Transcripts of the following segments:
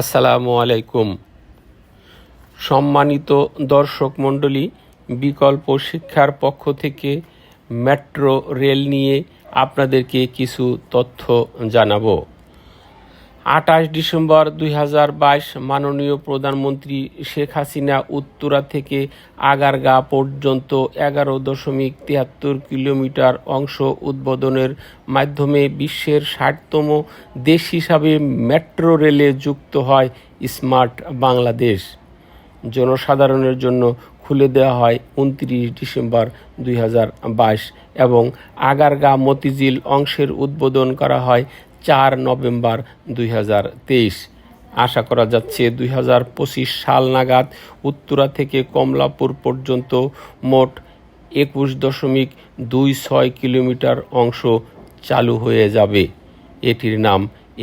আসসালামু আলাইকুম। সম্মানিত দর্শক মণ্ডলী, বিকল্প শিক্ষার পক্ষ থেকে মেট্রো রেল নিয়ে আপনাদেরকে কিছু তথ্য জানাব। আঠাশ ডিসেম্বর দুই হাজার বাইশ মাননীয় প্রধানমন্ত্রী শেখ হাসিনা উত্তরা থেকে আগারগা পর্যন্ত এগারো দশমিক তিয়াত্তর কিলোমিটার অংশ উদ্বোধনের মাধ্যমে বিশ্বের ষাটতম দেশ হিসাবে মেট্রো রেলে যুক্ত হয় স্মার্ট বাংলাদেশ। জনসাধারণের জন্য খুলে দেওয়া হয় উনত্রিশ ডিসেম্বর দুই হাজার বাইশ এবং আগারগা মতিঝিল অংশের উদ্বোধন করা হয় চার নভেম্বর দুই হাজার তেইশ। আশা করা যাচ্ছে দুই হাজার পঁচিশ সাল নাগাদ উত্তরা থেকে কমলাপুর পর্যন্ত মোট একুশ দশমিক দুই ছয় কিলোমিটার অংশ চালু হয়ে যাবে। এটির নাম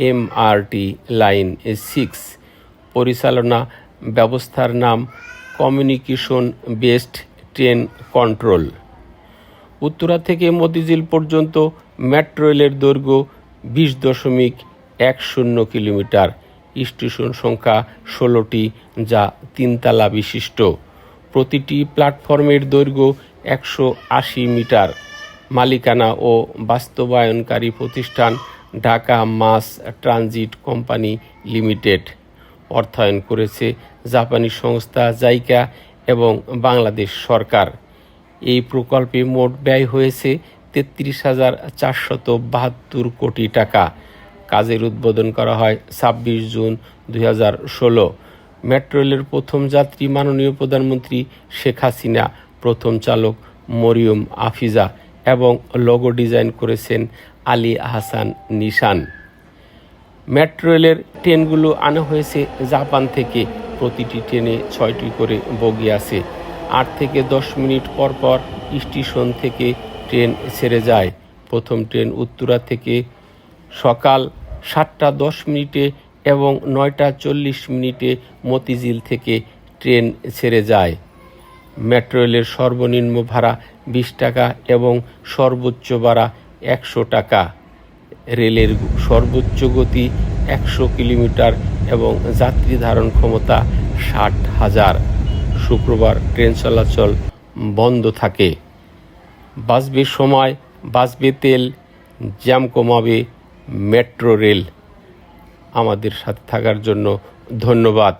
এমআরটি লাইন সিক্স। পরিচালনা ব্যবস্থার নাম communication based train control. Uttara থেকে মতিঝিল পর্যন্ত মেট্রো রেলের দৈর্ঘ্য বিশ দশমিক এক শূন্য কিলোমিটার। স্টেশন সংখ্যা ষোলোটি, যা তিনতলা বিশিষ্ট। প্রতিটি প্ল্যাটফর্মের দৈর্ঘ্য একশো আশি মিটার। মালিকানা ও বাস্তবায়নকারী প্রতিষ্ঠান Dhaka mass transit company limited. অর্থায়ন করেছে জাপানি সংস্থা জাইকা এবং বাংলাদেশ সরকার। এই প্রকল্পে মোট ব্যয় হয়েছে তেত্রিশ হাজার চারশত বাহাত্তর কোটি টাকা। কাজের উদ্বোধন করা হয় ছাব্বিশ জুন দুই হাজার ষোলো। মেট্রো রেলের প্রথম যাত্রী মাননীয় প্রধানমন্ত্রী শেখ হাসিনা, প্রথম চালক মরিয়ম আফিজা এবং লোগো ডিজাইন করেছেন আলী আহসান নিশান। মেট্রো রেলের ট্রেনগুলো আনা হয়েছে জাপান থেকে। প্রতিটি ট্রেনে ছয়টি করে বগি আছে। আট থেকে দশ মিনিট পর পর স্টেশন থেকে ট্রেন ছেড়ে যায়। প্রথম ট্রেন উত্তরা থেকে সকাল সাতটা দশ মিনিটে এবং নয়টা চল্লিশ মিনিটে মতিঝিল থেকে ট্রেন ছেড়ে যায়। মেট্রো রেলের সর্বনিম্ন ভাড়া বিশ টাকা এবং সর্বোচ্চ ভাড়া একশো টাকা। রেলের সর্বোচ্চ গতি একশো কিলোমিটার এবং যাত্রী ধারণ ক্ষমতা ষাট হাজার। শুক্রবার ট্রেন চলাচল বন্ধ থাকে। বাঁচবে সময় বাঁচবে তেল জ্যাম কমাবে মেট্রো রেল। আমাদের সাথে থাকার জন্য ধন্যবাদ।